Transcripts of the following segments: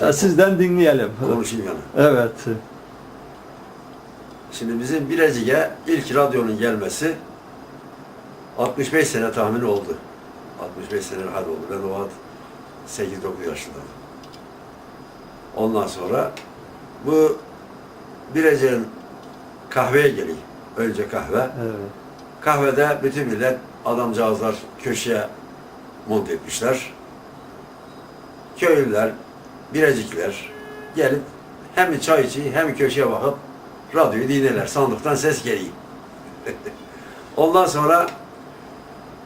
E, Sizden dinleyelim. konuşayım yani. Evet. Şimdi bizim Bilecik'e ilk radyonun gelmesi 65 sene tahmin oldu. 65 sene hadi oldu. Ben o vakit 8-9 yaşındaydım. Ondan sonra bu Bilecik'in kahveye geliyor. Önce kahve. Evet. Kahvede bütün millet adamcağızlar köşeye mont etmişler. Köylüler, Birecikler gelip hem çay içi hem köşeye bakıp radyoyu dinlerler. Sandıktan ses geliyor. Ondan sonra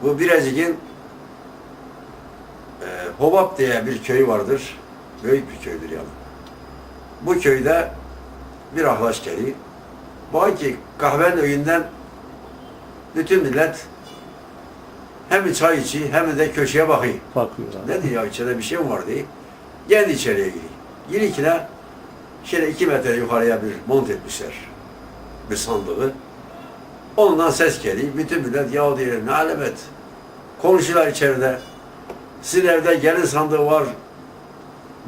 bu Birecik'in e, Hobap diye bir köy vardır. Büyük bir köydür yani. Bu köyde bir ahlaş geliyor. Bak ki kahvenin önünden bütün millet hem çay içi hem de köşeye bakıyor. Bakıyorlar. Ne diyor içeride bir şey mi var diye. Geldi içeriye giriyor. Girikine şöyle iki metre yukarıya bir mont etmişler. Bir sandığı. Ondan ses geliyor. Bütün millet ya diyor ne alamet. Konuşuyorlar içeride. Sizin evde gelin sandığı var.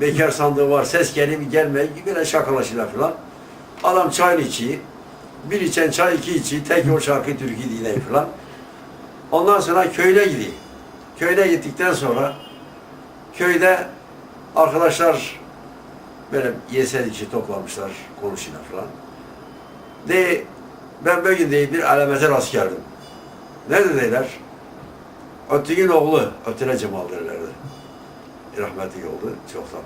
Bekar sandığı var. Ses geliyor mi gelmiyor. Böyle şakalaşıyorlar falan. Adam çayını içiyor. Bir içen çay, iki içiyor. Tek o şarkı türkü dinleyin falan. Ondan sonra köyüne gidiyor. Köyüne gittikten sonra köyde arkadaşlar böyle yesel içi toplamışlar, konuşuyorlar falan. De ben bugün de bir alamete rast geldim. Ne dediler? Ötügün oğlu, Ötüne Cemal derlerdi. Rahmetli oldu çoktan.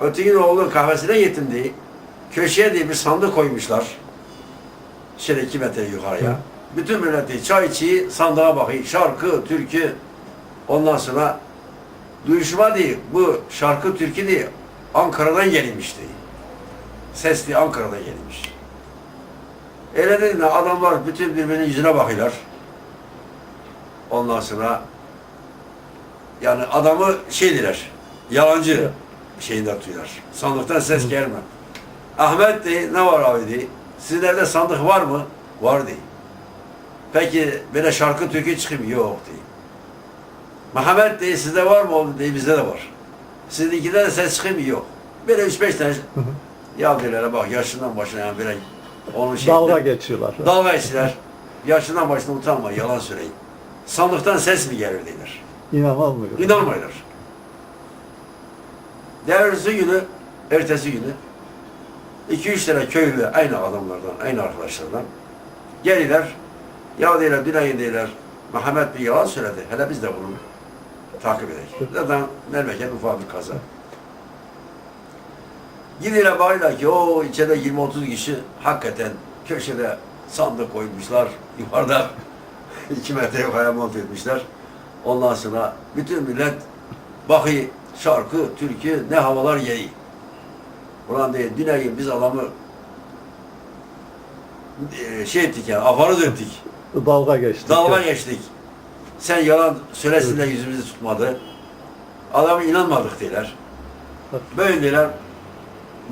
Ötügün oğlu kahvesine gittim diye. Köşeye diye bir sandık koymuşlar. Şöyle iki metre yukarıya. Bütün milleti çay içi sandığa bakıyor. Şarkı, türkü. Ondan sonra duyuşma değil. Bu şarkı, türkü değil. Ankara'dan gelmişti. Sesli Ankara'dan gelmiş. Öyle dedim ya, adamlar bütün birbirinin yüzüne bakıyorlar. Ondan sonra yani adamı şey diler, yalancı şeyinde tutuyorlar. Sandıktan ses gelme. Ahmet de ne var abi diye. Sizin evde sandık var mı? Var diye. Peki böyle şarkı türkü çıkayım? Yok diye. Mehmet diye sizde var mı? Oğlum diye bizde de var. Sizinkide de ses çıkayım? Yok. Böyle üç beş tane ya diyorlar bak yaşından başına yani böyle onun şey Dalga geçiyorlar. Dalga geçtiler. Yaşından başına utanma yalan söyleyin. Sandıktan ses mi gelir diyorlar. İnanamıyorum. İnanmıyorlar. Ertesi günü, ertesi günü iki üç tane köylü aynı adamlardan, aynı arkadaşlardan gelirler. Ya diyorlar, Dünay'ın diyorlar, Mehmet bir yalan söyledi. Hele biz de bunu takip edelim. Zaten memleket ufak bir kaza. Gidiyorlar bakıyorlar ki o içeride 20-30 kişi hakikaten köşede sandık koymuşlar. Yukarıda 2 metre yukarıya mont etmişler. Ondan sonra bütün millet bakıyor şarkı, türkü ne havalar yeyi. Ulan değil, Düney'in biz adamı e, şey ettik yani, afarız ettik. Dalga geçtik. Dalga geçtik. Sen yalan söylesin de yüzümüzü tutmadı. Adamı inanmadık diyorlar. Böyle diyorlar.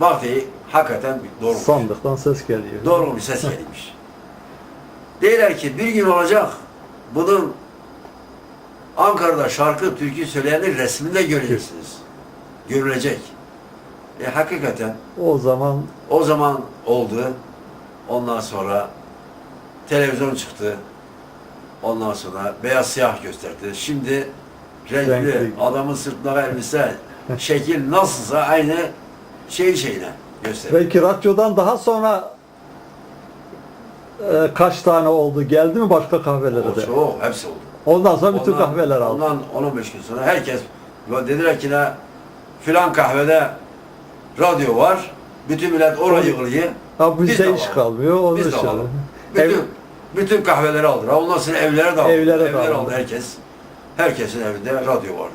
Bak diye hakikaten doğru. Sandıktan ses geliyor. Doğru bir ses gelmiş. Diyorlar ki bir gün olacak bunun Ankara'da şarkı, türkü söyleyenin resmini de göreceksiniz. Görülecek. E hakikaten O zaman o zaman oldu. Ondan sonra televizyon çıktı. Ondan sonra beyaz siyah gösterdi. Şimdi renkli, Renkli. adamın sırtına elbise, şekil nasılsa aynı şey şeyine gösteriyor. belki radyodan daha sonra e, kaç tane oldu? Geldi mi başka kahvelere O de? çok, hepsi oldu. Ondan sonra bütün Ondan- kahveler aldı. Ondan 10-15 gün sonra herkes dediler ki ne filan kahvede radyo var. Bütün millet oraya yığılıyor. Ha Biz de bizde iş kalmıyor. Onun Biz de için. alalım. Bütün, bütün kahveleri aldılar. Ondan sonra evlere de aldı. Evlere de Evlere aldı. aldı herkes. Herkesin evinde radyo vardı.